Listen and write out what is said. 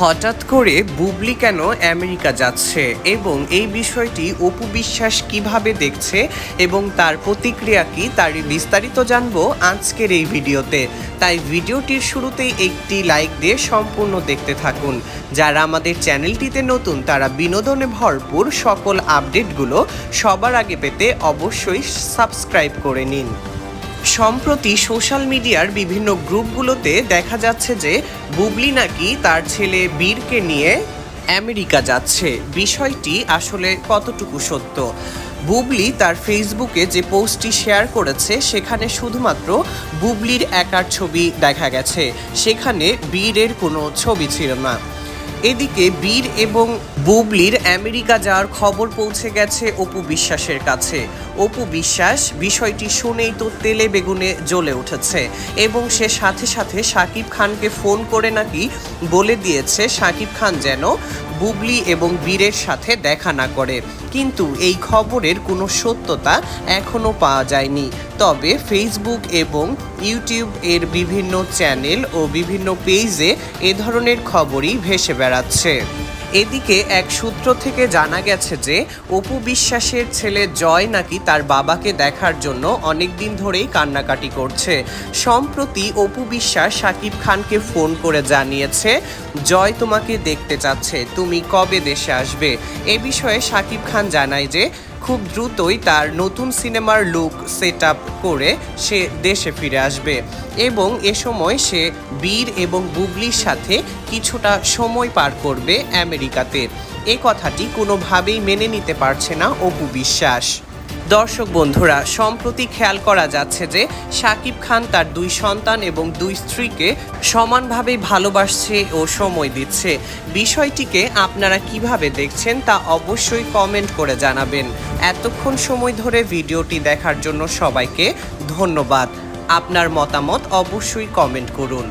হঠাৎ করে বুবলি কেন আমেরিকা যাচ্ছে এবং এই বিষয়টি অপু বিশ্বাস কীভাবে দেখছে এবং তার প্রতিক্রিয়া কি তার বিস্তারিত জানব আজকের এই ভিডিওতে। তাই ভিডিওটির শুরুতেই একটি লাইক দিয়ে সম্পূর্ণ দেখতে থাকুন। যারা আমাদের চ্যানেলটিতে নতুন, তারা বিনোদনে ভরপুর সকল আপডেটগুলো সবার আগে পেতে অবশ্যই সাবস্ক্রাইব করে নিন। সম্প্রতি সোশ্যাল মিডিয়ার বিভিন্ন গ্রুপগুলোতে দেখা যাচ্ছে যে বুবলি নাকি তার ছেলে বীরকে নিয়ে আমেরিকা যাচ্ছে। বিষয়টি আসলে কতটুকু সত্য? বুবলি তার ফেসবুকে যে পোস্টটি শেয়ার করেছে, সেখানে শুধুমাত্র বুবলির একার ছবি দেখা গেছে। সেখানে বীরের কোনো ছবি ছিল না। এদিকে বীর এবং বুবলির আমেরিকা যাওয়ার খবর পৌঁছে গেছে অপু বিশ্বাসের কাছে। অপু বিশ্বাস বিষয়টি শুনেই তো তেলে বেগুনে জ্বলে উঠেছে এবং সে সাথে সাথে সাকিব খানকে ফোন করে নাকি বলে দিয়েছে সাকিব খান যেন বুবলি এবং বীরের সাথে দেখা না করে। কিন্তু এই খবরের কোনো সত্যতা এখনও পাওয়া যায়নি। তবে ফেসবুক এবং ইউটিউব এর বিভিন্ন চ্যানেল ও বিভিন্ন পেজে এ ধরনের খবরই ভেসে বেড়াচ্ছে। এদিকে এক সূত্র থেকে জানা গেছে যে, অপু বিশ্বাসের ছেলে জয় নাকি তার বাবাকে দেখার জন্য অনেক দিন ধরেই কান্নাকাটি করছে। সম্প্রতি অপু বিশ্বাস সাকিব খানকে ফোন করে জানিয়েছে জয় তোমাকে দেখতে চাচ্ছে, তুমি কবে দেশে আসবে? এ বিষয়ে শাকিব খান জানায় যে, খুব দ্রুতই তার নতুন সিনেমার লুক সেট আপ করে সে দেশে ফিরে আসবে এবং এ সময় সে বীর এবং বুবলির সাথে কিছুটা সময় পার করবে আমেরিকাতে। এ কথাটি কোনোভাবেই মেনে নিতে পারছে না অপু বিশ্বাস। দর্শক বন্ধুরা, সম্প্রতি খেয়াল করা যাচ্ছে যে শাকিব খান তার দুই সন্তান এবং দুই স্ত্রীকে সমানভাবে ভালোবাসছে ও সময় দিচ্ছে। বিষয়টিকে আপনারা কীভাবে দেখছেন তা অবশ্যই কমেন্ট করে জানাবেন। এতক্ষণ সময় ধরে ভিডিওটি দেখার জন্য সবাইকে ধন্যবাদ। আপনার মতামত অবশ্যই কমেন্ট করুন।